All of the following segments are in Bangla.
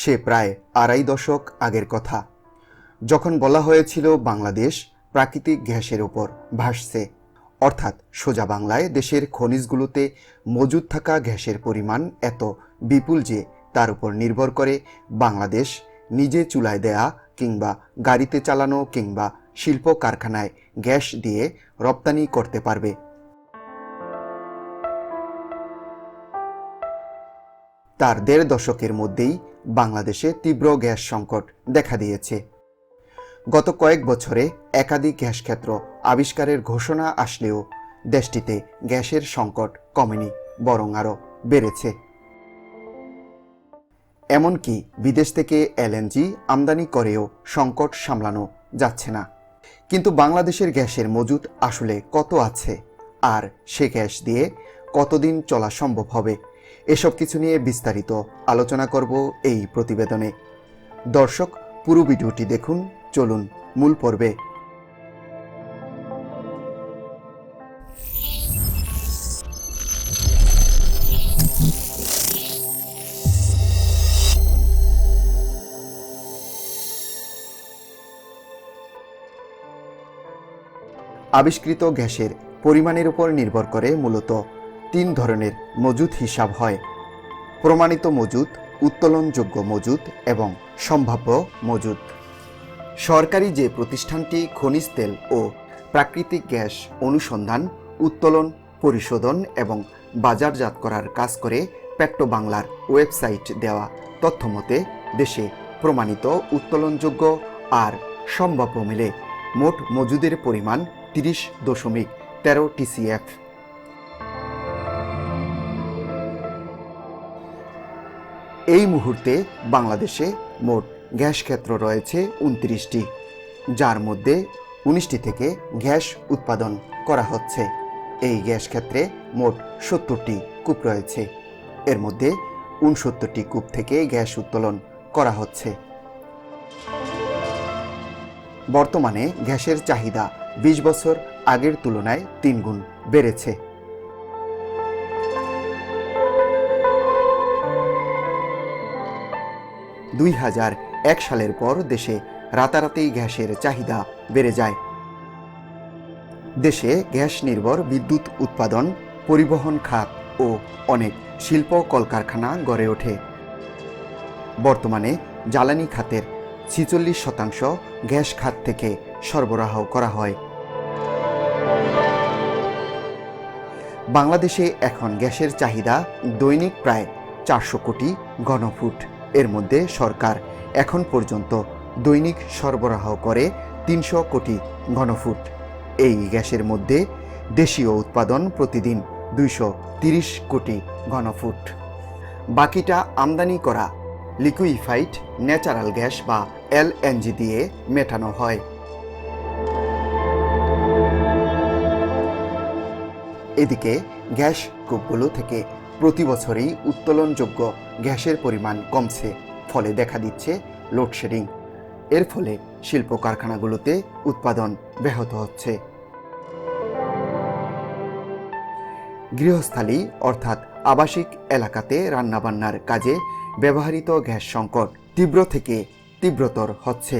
সে প্রায় আড়াই দশক আগের কথা। যখন বলা হয়েছিল বাংলাদেশ প্রাকৃতিক গ্যাসের ওপর ভাসছে, অর্থাৎ সোজা বাংলায় দেশের খনিজগুলোতে মজুদ থাকা গ্যাসের পরিমাণ এত বিপুল যে তার উপর নির্ভর করে বাংলাদেশ নিজে চুলায় দেয়া কিংবা গাড়িতে চালানো কিংবা শিল্প কারখানায় গ্যাস দিয়ে রপ্তানি করতে পারবে তার দেড় দশকের মধ্যেই বাংলাদেশে তীব্র গ্যাস সংকট দেখা দিয়েছে। গত কয়েক বছরে একাধিক গ্যাস ক্ষেত্র আবিষ্কারের ঘোষণা আসলেও দেশটিতে গ্যাসের সংকট কমেনি, বরং আরও বেড়েছে। এমনকি বিদেশ থেকে এলএনজি আমদানি করেও সংকট সামলানো যাচ্ছে না। কিন্তু বাংলাদেশের গ্যাসের মজুত আসলে কত আছে? আর সে গ্যাস দিয়ে কতদিন চলা সম্ভব হবে? এসব কিছু নিয়ে বিস্তারিত আলোচনা করব এই প্রতিবেদনে। দর্শক, পুরো ভিডিওটি দেখুন, চলুন মূল পর্বে। আবিষ্কৃত গ্যাসের পরিমাণের উপর নির্ভর করে মূলত তিন ধরনের মজুদ হিসাব হয়। প্রমাণিত মজুদ, উত্তোলনযোগ্য মজুদ এবং সম্ভাব্য মজুদ। সরকারি যে প্রতিষ্ঠানটি খনিজ তেল ও প্রাকৃতিক গ্যাস অনুসন্ধান, উত্তোলন, পরিশোধন এবং বাজারজাত করার কাজ করে পেট্রো বাংলার ওয়েবসাইট দেওয়া তথ্যমতে দেশে প্রমাণিত, উত্তোলনযোগ্য আর সম্ভাব্য মিলে মোট মজুদের পরিমাণ তিরিশ দশমিক তেরো টিসিএফ। এই মুহূর্তে বাংলাদেশে মোট গ্যাস ক্ষেত্র রয়েছে উনত্রিশটি, যার মধ্যে উনিশটি থেকে গ্যাস উৎপাদন করা হচ্ছে। এই গ্যাস ক্ষেত্রে মোট সত্তরটি কূপ রয়েছে। এর মধ্যে উনসত্তরটি কূপ থেকে গ্যাস উত্তোলন করা হচ্ছে। বর্তমানে গ্যাসের চাহিদা বিশ বছর আগের তুলনায় তিন গুণ বেড়েছে। দুই হাজার এক সালের পর দেশে রাতারাতি গ্যাসের চাহিদা বেড়ে যায়। দেশে গ্যাস নির্ভর বিদ্যুৎ উৎপাদন, পরিবহন খাত ও অনেক শিল্প কলকারখানা গড়ে ওঠে। বর্তমানে জ্বালানি খাতের ছিচল্লিশ শতাংশ গ্যাস খাত থেকে সরবরাহ করা হয়। বাংলাদেশে এখন গ্যাসের চাহিদা দৈনিক প্রায় চারশো কোটি ঘনফুট। এর মধ্যে সরকার এখন পর্যন্ত দৈনিক সরবরাহ করে তিনশো কোটি ঘনফুট। এই গ্যাসের মধ্যে দেশীয় উৎপাদন প্রতিদিন দুইশো তিরিশ কোটি ঘনফুট। বাকিটা আমদানি করা লিকুইফাইড ন্যাচারাল গ্যাস বা এলএনজি দিয়ে মেটানো হয়। এদিকে গ্যাস কূপগুলো থেকে প্রতি বছরই উত্তোলনযোগ্য গ্যাসের পরিমাণ কমছে, ফলে দেখা দিচ্ছে লোডশেডিং। এর ফলে শিল্প কারখানাগুলোতে উৎপাদন ব্যাহত হচ্ছে। গৃহস্থালী, অর্থাৎ আবাসিক এলাকাতে রান্নাবান্নার কাজে ব্যবহৃত গ্যাস সংকট তীব্র থেকে তীব্রতর হচ্ছে।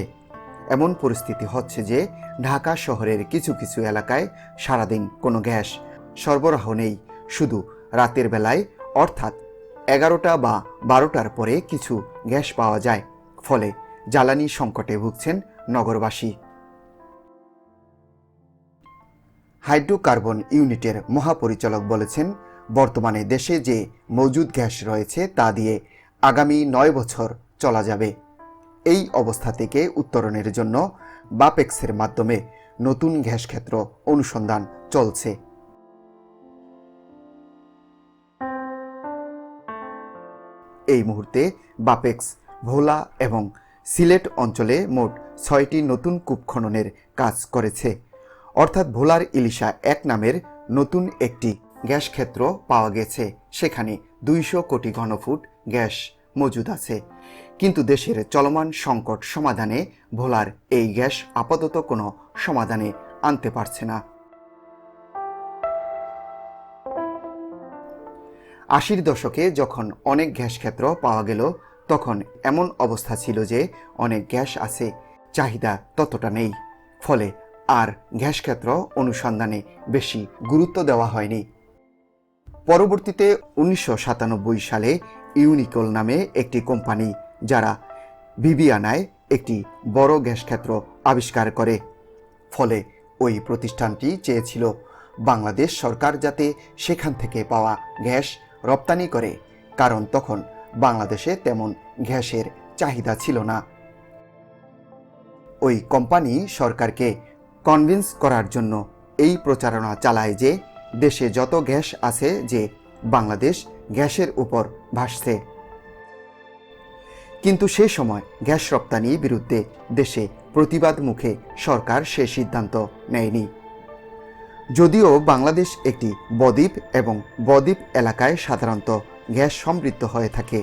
এমন পরিস্থিতি হচ্ছে যে ঢাকা শহরের কিছু কিছু এলাকায় সারাদিন কোনো গ্যাস সরবরাহ নেই, শুধু রাতের বেলায়, অর্থাৎ এগারোটা বা বারোটার পরে কিছু গ্যাস পাওয়া যায়। ফলে জ্বালানি সংকটে ভুগছেন নগরবাসী। হাইড্রোকার্বন ইউনিটের মহাপরিচালক বলেছেন, বর্তমানে দেশে যে মজুদ গ্যাস রয়েছে তা দিয়ে আগামী নয় বছর চলা যাবে। এই অবস্থা থেকে উত্তরণের জন্য বাপেক্সের মাধ্যমে নতুন গ্যাস ক্ষেত্র অনুসন্ধান চলছে। এই মুহূর্তে বাপেক্স, ভোলা এবং সিলেট অঞ্চলে মোট ছয়টি নতুন কূপ খননের কাজ করেছে। অর্থাৎ ভোলার ইলিশা এক নামের নতুন একটি গ্যাস ক্ষেত্র পাওয়া গেছে। সেখানে দুইশো কোটি ঘনফুট গ্যাস মজুদ আছে। কিন্তু দেশের চলমান সংকট সমাধানে ভোলার এই গ্যাস আপাতত কোনো সমাধানে আনতে পারছে না। আশির দশকে যখন অনেক গ্যাস ক্ষেত্র পাওয়া গেল, তখন এমন অবস্থা ছিল যে অনেক গ্যাস আছে, চাহিদা ততটা নেই। ফলে আর গ্যাস ক্ষেত্র অনুসন্ধানে বেশি গুরুত্ব দেওয়া হয়নি। পরবর্তীতে উনিশশো সাতানব্বই সালে ইউনিকল নামে একটি কোম্পানি, যারা বিবিয়ানায় একটি বড় গ্যাস ক্ষেত্র আবিষ্কার করে, ফলে ওই প্রতিষ্ঠানটি চেয়েছিল, বাংলাদেশ সরকার যাতে সেখান থেকে পাওয়া গ্যাস রপ্তানি করে, কারণ তখন বাংলাদেশে তেমন গ্যাসের চাহিদা ছিল না। ওই কোম্পানি সরকারকে কনভিন্স করার জন্য এই প্রচারণা চালায় যে, দেশে যত গ্যাস আছে যে, বাংলাদেশ গ্যাসের উপর ভাসছে। কিন্তু সে সময় গ্যাস রপ্তানি বিরুদ্ধে দেশে প্রতিবাদ মুখে সরকার সে সিদ্ধান্ত নেয়নি। যদিও বাংলাদেশ একটি বদ্বীপ এবং বদ্বীপ এলাকায় সাধারণত গ্যাস সমৃদ্ধ হয়ে থাকে,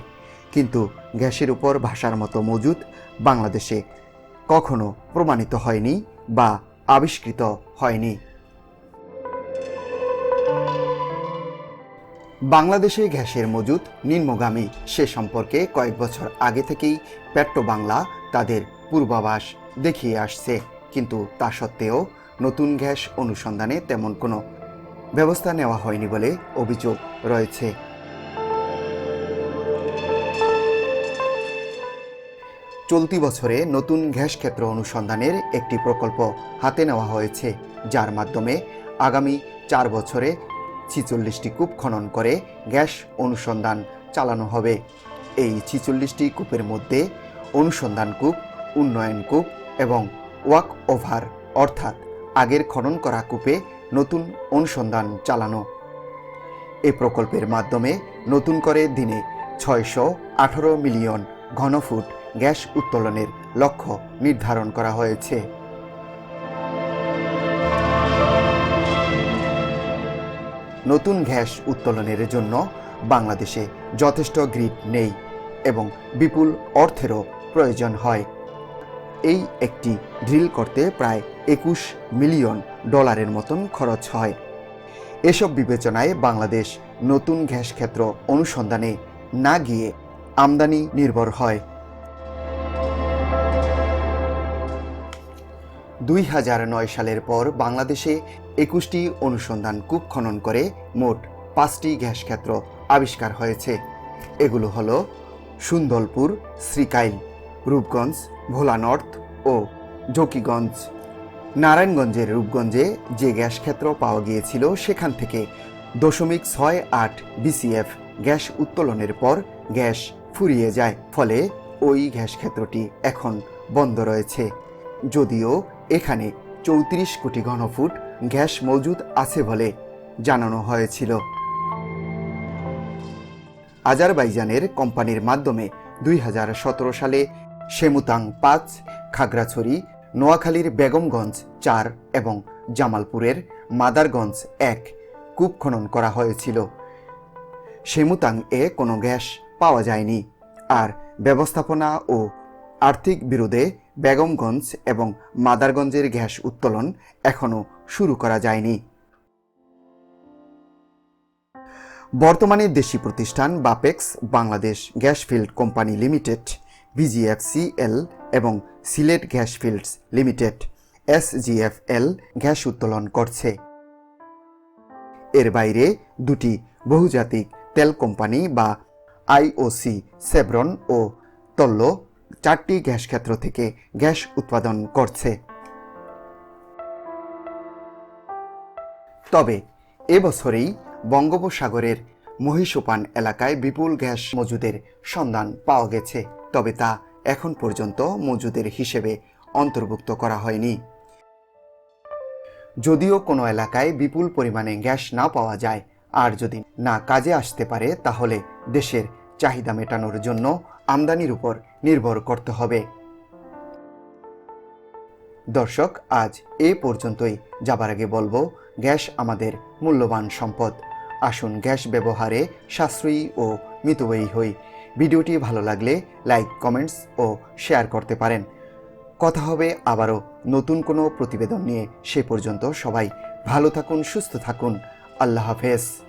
কিন্তু গ্যাসের উপর ভাষার মতো মজুদ বাংলাদেশে কখনো প্রমাণিত হয়নি বা আবিষ্কৃত হয়নি। বাংলাদেশে গ্যাসের মজুদ নিম্নগামী সে সম্পর্কে কয়েক বছর আগে থেকেই পেট্রো বাংলা তাদের পূর্বাভাস দেখিয়ে আসছে, কিন্তু তা সত্ত্বেও নতুন গ্যাস অনুসন্ধানে তেমন কোনো ব্যবস্থা নেওয়া হয়নি বলে অভিযোগ রয়েছে। চলতি বছরে নতুন গ্যাস ক্ষেত্র অনুসন্ধানের একটি প্রকল্প হাতে নেওয়া হয়েছে, যার মাধ্যমে আগামী চার বছরে ছিচল্লিশটি কূপ খনন করে গ্যাস অনুসন্ধান চালানো হবে। এই ছিচল্লিশটি কূপের মধ্যে অনুসন্ধান কূপ, উন্নয়ন কূপ এবং ওয়াক ওভার অর্থাৎ আগের খনন করা কূপে নতুন অনুসন্ধান চালানো। এ প্রকল্পের মাধ্যমে নতুন করে দিনে ছয়শো আঠারো মিলিয়ন ঘনফুট গ্যাস উত্তোলনের লক্ষ্য নির্ধারণ করা হয়েছে। নতুন গ্যাস উত্তোলনের জন্য বাংলাদেশে যথেষ্ট গ্রিড নেই এবং বিপুল অর্থেরও প্রয়োজন হয়। এই একটি ড্রিল করতে প্রায় একুশ মিলিয়ন ডলারের মতন খরচ হয়। এসব বিবেচনায় বাংলাদেশ নতুন গ্যাস ক্ষেত্র অনুসন্ধানে না গিয়ে আমদানি নির্ভর হয়। দুই হাজার নয় সালের পর বাংলাদেশে একুশটি অনুসন্ধান কূপ খনন করে মোট পাঁচটি গ্যাস ক্ষেত্র আবিষ্কার হয়েছে। এগুলো হলো সুন্দরপুর, শ্রীকাইল, রূপগঞ্জ, ভোলা নর্থ ও জকিগঞ্জ নারায়ণগঞ্জের রূপগঞ্জে যে গ্যাস ক্ষেত্র পাওয়া গিয়েছিল সেখান থেকে দশমিক ছয় আট বিসিএফ গ্যাস উত্তোলনের পর গ্যাস ফুরিয়ে যায়। ফলে ওই গ্যাস ক্ষেত্রটি এখন বন্ধ রয়েছে। যদিও এখানে চৌত্রিশ কোটি ঘনফুট গ্যাস মজুদ আছে বলে জানানো হয়েছিল। আজারবাইজানের কোম্পানির মাধ্যমে দুই হাজার সতেরো সালে সেমুতাং পাঁচ, খাগড়াছড়ি, নোয়াখালীর বেগমগঞ্জ চার এবং জামালপুরের মাদারগঞ্জ এক কূপ খনন করা হয়েছিল। শেমুতাং এ কোনো গ্যাস পাওয়া যায়নি। আর ব্যবস্থাপনা ও আর্থিক বিরোধে বেগমগঞ্জ এবং মাদারগঞ্জের গ্যাস উত্তোলন এখনও শুরু করা যায়নি। বর্তমানে দেশি প্রতিষ্ঠান Bapex Bangladesh gas field company limited, BGFCL এবং Sylhet gas fields limited SGFL gas উত্তোলন করছে। এর বাইরে দুটি বহুজাতিক তেল কোম্পানি বা আইওসি সেভরন ও তল্ল, চারটি গ্যাস ক্ষেত্র থেকে গ্যাস উৎপাদন করছে। তবে এবছরেই বঙ্গোপসাগরের মহিষোপান এলাকায় বিপুল গ্যাস মজুদের সন্ধান পাওয়া গেছে, তবে তা এখন পর্যন্ত মজুদের হিসেবে অন্তর্ভুক্ত করা হয়নি। যদিও কোনো এলাকায় বিপুল পরিমাণে গ্যাস না পাওয়া যায়, আর যদি না কাজে আসতে পারে, তাহলে দেশের চাহিদা মেটানোর জন্য আমদানির উপর নির্ভর করতে হবে। দর্শক, আজ এ পর্যন্তই। যাবার আগে বলব, গ্যাস আমাদের মূল্যবান সম্পদ। আসুন গ্যাস ব্যবহারে সাশ্রয়ী ও মিতব্যয়ী হই। ভিডিওটি ভালো লাগলে লাইক, কমেন্টস ও শেয়ার করতে পারেন। কথা হবে আবারও নতুন কোনো প্রতিবেদন নিয়ে সে পর্যন্ত সবাই ভালো থাকুন, সুস্থ থাকুন। আল্লাহ হাফেজ।